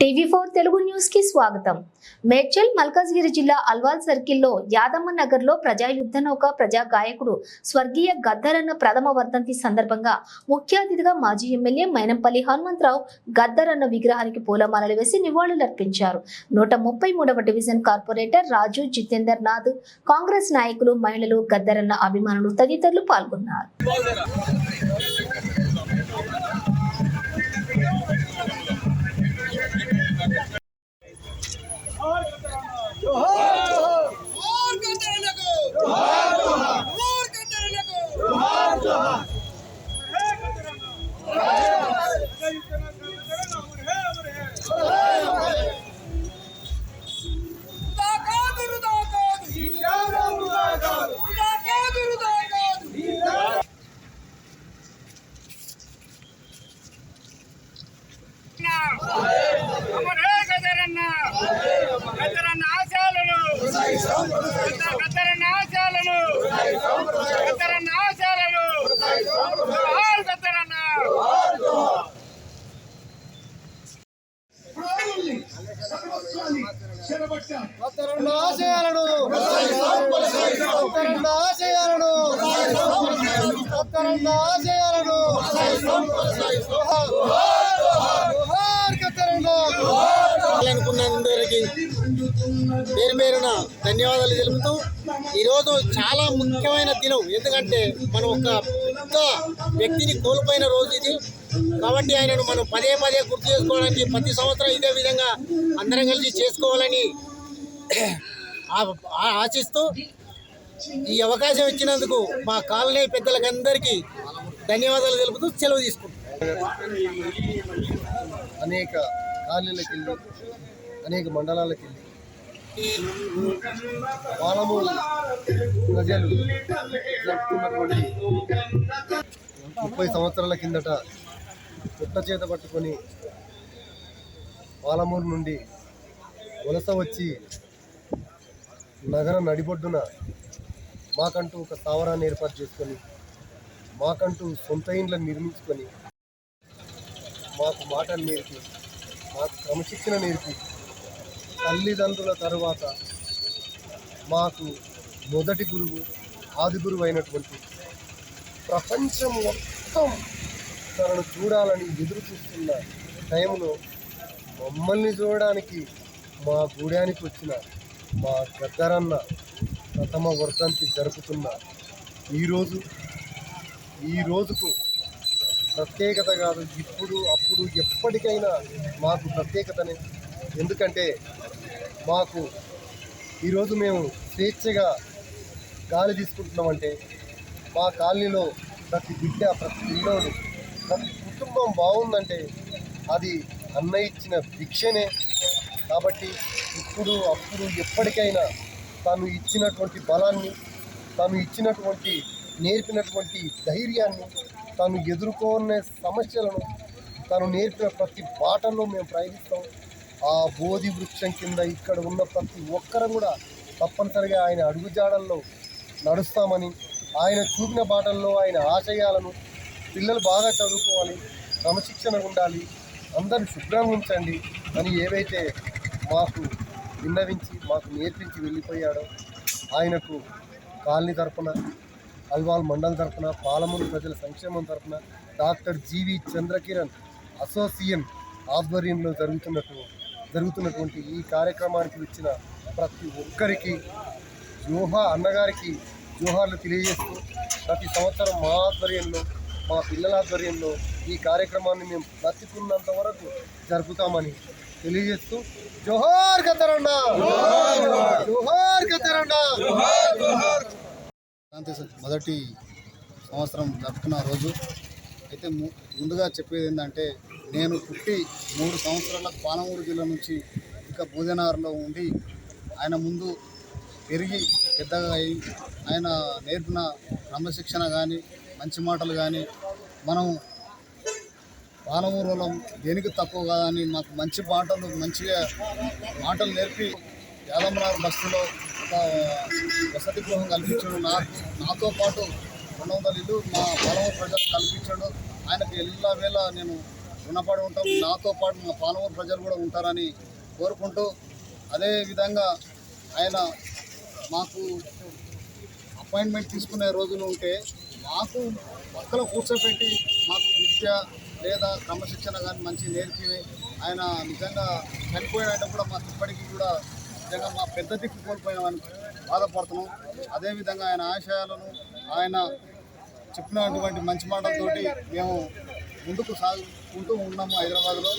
TV four Telugu న్యూస్కి స్వాగతం. మేడ్చల్ మల్కాజ్గిరి జిల్లా అల్వాల్ సర్కిల్లో యాదమ్మ నగర్లో ప్రజా యుద్ధ ప్రజా గాయకుడు స్వర్గీయ గద్దరన్న ప్రథమ వర్ధంతి సందర్భంగా ముఖ్య అతిథిగా మాజీ ఎమ్మెల్యే మైనంపల్లి హనుమంతరావు గద్దరన్న విగ్రహానికి పూలమాలలు వేసి నివాళులర్పించారు నూట ముప్పై మూడవ డివిజన్ కార్పొరేటర్ రాజు జితేందర్ నాథ్ కాంగ్రెస్ నాయకులు మహిళలు గద్దరన్న అభిమానులు తదితరులు పాల్గొన్నారు. जोहार ఆశయాలను గద్దరన్న ఆశయాలను గద్దరన్న ఆశయాలను గద్దరన్న ఉత్తరాండ ఆశయాలను ఉత్తరాండ ఆశయాలను ఉత్తరాండ అనుకున్నందరికీ పేరు పేరున ధన్యవాదాలు తెలుపుతూ ఈరోజు చాలా ముఖ్యమైన దినం. ఎందుకంటే మనం ఒక పెద్ద వ్యక్తిని కోల్పోయిన రోజు ఇది. కాబట్టి ఆయనను మనం పదే పదే గుర్తు చేసుకోవడానికి ప్రతి సంవత్సరం ఇదే విధంగా అందరం కలిసి చేసుకోవాలని ఆ- ఆశిస్తూ ఈ అవకాశం ఇచ్చినందుకు మా కాలనీ పెద్దలకందరికీ ధన్యవాదాలు తెలుపుతూ సెలవు తీసుకుంటాం అనేక కాలనీలకు వెళ్ళి అనేక మండలాలకు వెళ్ళి పాలమూరు ప్రజలు జరుపుకున్నటువంటి ముప్పై సంవత్సరాల కిందట పుట్ట చేత పట్టుకొని పాలమూరు నుండి వలస వచ్చి నగర నడిబొడ్డున మాకంటూ ఒక స్థావరాన్ని ఏర్పాటు చేసుకొని మాకంటూ సొంత ఇండ్లను నిర్మించుకొని మాకు మాటలు నేర్పి మాకు క్రమశిక్షణ నేర్పి. తల్లిదండ్రుల తరువాత మాకు మొదటి గురువు ఆది గురువు అయినటువంటి ప్రపంచం మొత్తం తనను చూడాలని ఎదురు చూస్తున్న టైంలో మమ్మల్ని చూడడానికి మా గూడానికి వచ్చిన మా గద్దరన్న ప్రథమ వర్ధంతి జరుపుతున్న ఈరోజు ఈ రోజుకు ప్రత్యేకత కాదు. ఇప్పుడు అప్పుడు ఎప్పటికైనా మాకు ప్రత్యేకతనే. ఎందుకంటే మాకు ఈరోజు మేము స్వేచ్ఛగా గాలి తీసుకుంటున్నామంటే మా కాలనీలో ప్రతి బిడ్డ ప్రతి పిల్లోడు ప్రతి కుటుంబం బాగుందంటే అది అన్న ఇచ్చిన భిక్షనే. కాబట్టి ఇప్పుడు అప్పుడు ఎప్పటికైనా తాను ఇచ్చినటువంటి బలాన్ని తాను ఇచ్చినటువంటి నేర్పినటువంటి ధైర్యాన్ని తను ఎదుర్కొనే సమస్యలను తను నేర్పిన ప్రతి పాటల్లో మేము ప్రయత్నిస్తాం ఆ బోధి వృక్షం కింద ఇక్కడ ఉన్న ప్రతి ఒక్కరం కూడా తప్పనిసరిగా ఆయన అడుగుజాడల్లో నడుస్తామని ఆయన చూపిన బాటల్లో ఆయన ఆశయాలను పిల్లలు బాగా చదువుకోవాలి క్రమశిక్షణ ఉండాలి అందరూ శుభ్రంగా ఉంచండి అని ఏవైతే మాకు విన్నవించి మాకు నేర్పించి వెళ్ళిపోయాడో ఆయనకు కాలనీ తరపున అల్వాల్ మండల్ తరఫున పాలమూరు ప్రజల సంక్షేమం తరఫున డాక్టర్ జీవి చంద్రకిరణ్ అసోసియేషన్ ఆధ్వర్యంలో జరుగుతున్నట్టు జరుగుతున్నటువంటి ఈ కార్యక్రమానికి వచ్చిన ప్రతి ఒక్కరికి జోహా అన్నగారికి జోహార్లు తెలియజేస్తూ ప్రతి సంవత్సరం మా ఆధ్వర్యంలో మా పిల్లల ఆధ్వర్యంలో ఈ కార్యక్రమాన్ని మేము బ్రతికున్నంత వరకు జరుపుతామని తెలియజేస్తూ జోహార్ గద్దరన్న జోహార్ గద్దరన్న జోహార్ మొదటి సంవత్సరం జరుపుకున్న రోజు. అయితే ము- ముందుగా చెప్పేది ఏంటంటే నేను పుట్టి మూడు సంవత్సరాల పాలమూరు జిల్లా నుంచి ఇంకా భూజనగర్లో ఉండి ఆయన ముందు పెరిగి పెద్దగా అయి ఆయన నేర్పిన క్రమశిక్షణ కానీ మంచి మాటలు కానీ మనం పాలమూరులో దేనికి తక్కువ కాదని మాకు మంచి మాటలు మంచిగా మాటలు నేర్పి యాదమ్మనాథ్ బస్సులో ఒక వసతి గృహం కల్పించడం. నాకు నాతో పాటు రెండు వందల ఇల్లు మా పొలం ప్రజలకు కల్పించడం. ఆయనకు ఎల్లా వేళ నేను రుణపడి ఉంటాం. నాతో పాటు మా పాలమూరు ప్రజలు కూడా ఉంటారని కోరుకుంటూ అదే విధంగా ఆయన మాకు అపాయింట్మెంట్ తీసుకునే రోజులు ఉంటే మాకు పక్కన కూర్చోబెట్టి మాకు విద్య లేదా క్రమశిక్షణ కానీ మంచి నేర్పి ఆయన నిజంగా చనిపోయినట్టు కూడా మాకు ఇప్పటికీ కూడా నిజంగా మా పెద్ద దిక్కు కోల్పోయామని బాధపడుతున్నాం. అదేవిధంగా ఆయన ఆశయాలను ఆయన చెప్పినటువంటి మంచి మాటలతోటి మేము ముందుకు సాగుకుంటూ ఉన్నాము హైదరాబాద్లో.